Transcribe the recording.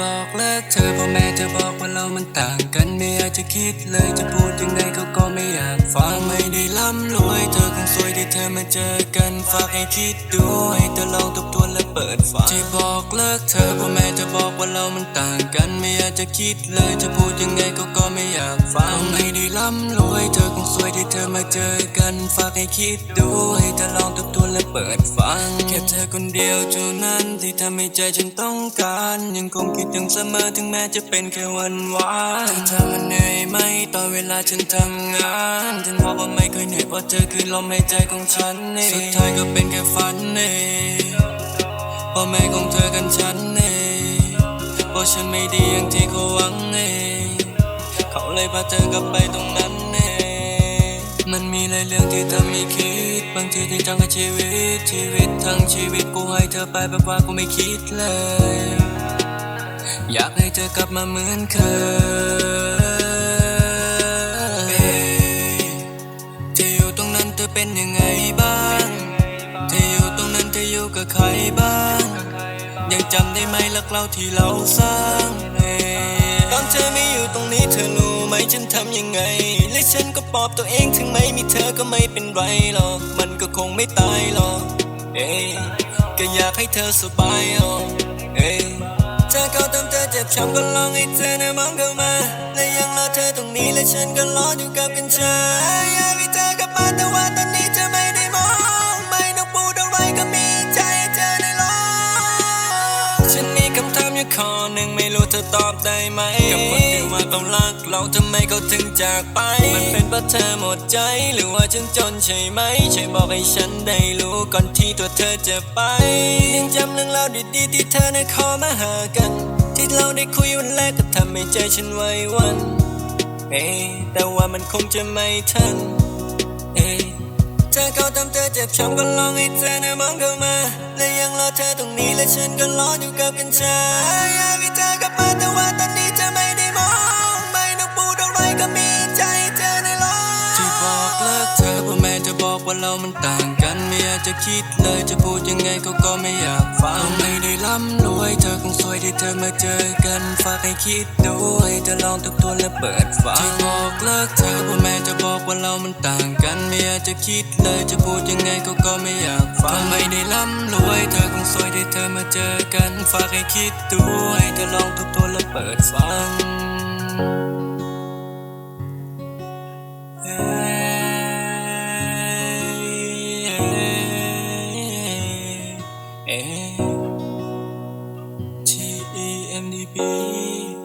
บอกเลิกเธอพ่อแม่จะบอกว่าเรามันต่างกันไม่อยากจะคิดเลยจะพูดยังไงเขาก็ไม่อยากฟังไม่ได้ล่ำรวยเธอคงสวยที่เธอมาเจอกันฝากให้คิดดูให้เธอลองทบทวนและเปิดฟังที่บอกเลิกเธอพ่อแม่จะบอกว่าเรามันต่างกันไม่อยากจะคิดเลยจะพูดยังไงเขาก็ไม่อยากฟัง ร่ำรวยเธอคงสวยที่เธอมาเจอกันฝากให้คิดดูให้เธอลองทบทวนและเปิดฟังแค่เธอคนเดียวเท่านั้นที่ทำให้ใจฉันต้องการ ยังคงคิดถึงเสมอถึงแม้จะเป็นแค่วันวานเธอมันเหนื่อยไหมตอนเวลาฉันทำงานฉันบอกว่าไม่เคยเหนื่อยเพราะเธอคือลมหายใจของฉันเองสุดท้ายก็เป็นแค่ฝันเองพ่อแม่ของเธอกันฉันเองเพราะฉันไม่ดีอย่างที่เขาหวังเอง เลยพาเธอกลับไปตรงนั้นเองมันมีหลายเรื่องที่เธอไม่คิด บางทีจริงจังกับชีวิต ชีวิตทั้งชีวิตกูให้เธอไปแบบว่ากูไม่คิดเลย อยากให้เธอกลับมาเหมือนเคยที่อยู่ตรงนั้นเธอเป็นยังไงบ้างที่อยู่ตรงนั้นเธออยู่กับใครบ้าง ยังจำได้ไหมรักเราที่เราสร้างเอง ตอนเธอไม่อยู่ตรงนี้เธอรู้ไหมฉันทำยังไง และฉันก็ปลอบตัวเองถึงไม่มีเธอก็ไม่เป็นไรหรอก มันก็คงไม่ตายหรอก เอ้ก็อยากให้เธอสบายอะเอ้เธอเขาทำเธอเจ็บช้ำก็ลองให้เธอนะมองเข้ามา และยังรอเธอตรงนี้และฉันก็รออยู่กับกันชาอยากให้เธอกลับมาแต่ว่าตอนนี้ มีคำถามอยู่ข้อหนึ่งไม่รู้เธอตอบได้ไหม กับคนที่ว่าเขารักเราทำไมเขาถึงจากไป มันเป็นเพราะเธอหมดใจ หรือว่าฉันจนใช่ไหมช่วยบอกให้ฉันได้รู้ก่อนที่ตัวเธอจะไป ยังจำเรื่องราวดีๆที่เธอนั้นขอมาหากัน ที่เราได้คุยวันแรกก็ทำให้ใจฉันไหวหวัน เอ๊แต่ว่ามันคงจะไม่ทัน เอ๊ เธอเขาทำเธอเจ็บช้ำก็ลองให้เธอนะมองเข้ามา และยังรอเธอตรงนี้และฉันก็รออยู่กับกันชาอยากให้เธอกลับมาแต่ว่าตอนนี้เธอไม่ได้มองไม่ต้องพูดอะไรก็มีใจเธอได้ลอที่บอกเลิกเธอพ่อแม่จะบอกว่าเรามันต่างกันไม่อยากจะคิดเลยจะพูดยังไงเขาก็ไม่อยากฟังไม่ได้ ร่ำรวยเธอคงสวยที่เธอมาเจอกันฝากให้คิดดูให้เธอลองทบทวนและเปิดฟังที่บอกเลิกเธอพ่อแม่จะบอกว่าเรามันต่างกันไม่อยากจะคิดเลยจะพูดยังไงเขาก็ไม่อยากฟังไม่ได้ร่ำรวยเธอคงสวยที่เธอมาเจอกันฝากให้คิดดูให้เธอลองทบทวนและเปิดฟัง T E MDP.